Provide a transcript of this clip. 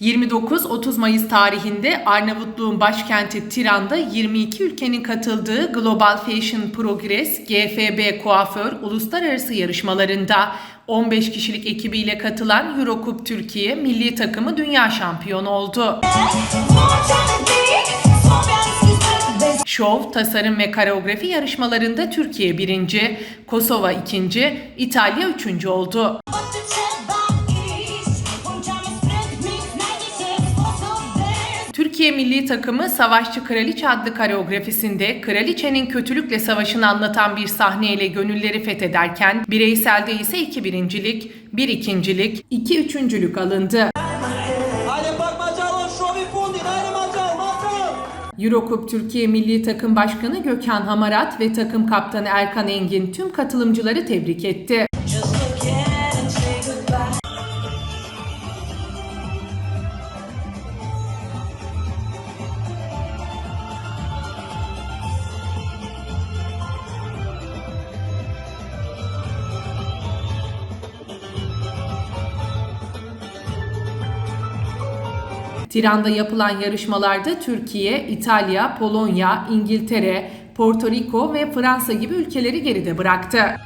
29-30 Mayıs tarihinde Arnavutluğun başkenti Tiran'da 22 ülkenin katıldığı Global Fashion Progress GFB Kuaför uluslararası yarışmalarında 15 kişilik ekibiyle katılan Eurocup Türkiye milli takımı dünya şampiyonu oldu. Şov, tasarım ve koreografi yarışmalarında Türkiye birinci, Kosova ikinci, İtalya üçüncü oldu. Türkiye milli takımı Savaşçı Kraliçe adlı koreografisinde kraliçenin kötülükle savaşını anlatan bir sahneyle gönülleri fethederken bireyselde ise iki birincilik, bir ikincilik, iki üçüncülük alındı. Eurocup Türkiye Milli Takım Başkanı Gökhan Hamarat ve takım kaptanı Erkan Engin tüm katılımcıları tebrik etti. Tiran'da yapılan yarışmalarda Türkiye, İtalya, Polonya, İngiltere, Porto Rico ve Fransa gibi ülkeleri geride bıraktı.